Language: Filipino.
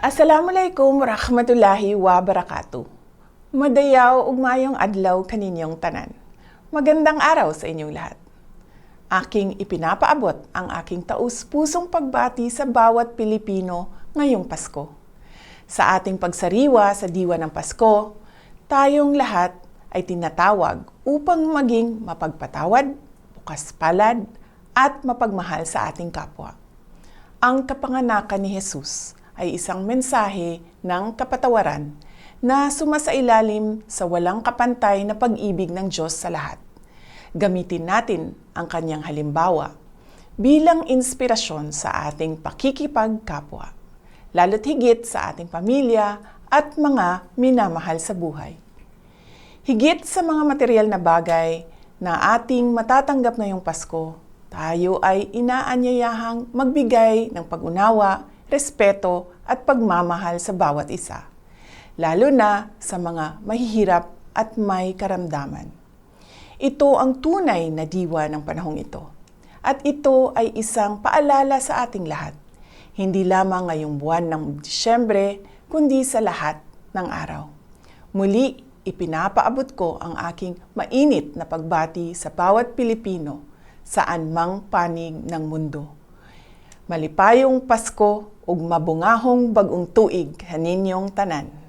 Assalamualaikum warahmatullahi wabarakatuh. Madayaw ug mayong adlaw kaninyong tanan. Magandang araw sa inyong lahat. Aking ipinapaabot ang aking taus-pusong pagbati sa bawat Pilipino ngayong Pasko. Sa ating pagsariwa sa diwa ng Pasko, tayong lahat ay tinatawag upang maging mapagpatawad, bukas palad, at mapagmahal sa ating kapwa. Ang kapanganakan ni Jesus ay isang mensahe ng kapatawaran na sumasailalim sa walang kapantay na pag-ibig ng Diyos sa lahat. Gamitin natin ang kanyang halimbawa bilang inspirasyon sa ating pakikipagkapwa, lalo't higit sa ating pamilya at mga minamahal sa buhay. Higit sa mga material na bagay na ating matatanggap ngayong Pasko, tayo ay inaanyayahang magbigay ng pag-unawa, respeto at pagmamahal sa bawat isa, lalo na sa mga mahihirap at may karamdaman. Ito ang tunay na diwa ng panahong ito. At ito ay isang paalala sa ating lahat, hindi lamang ngayong buwan ng Disyembre, kundi sa lahat ng araw. Muli, ipinapaabot ko ang aking mainit na pagbati sa bawat Pilipino saan mang panig ng mundo. Malipayong Pasko ug mabungahong bagong tuig kaninyong tanan.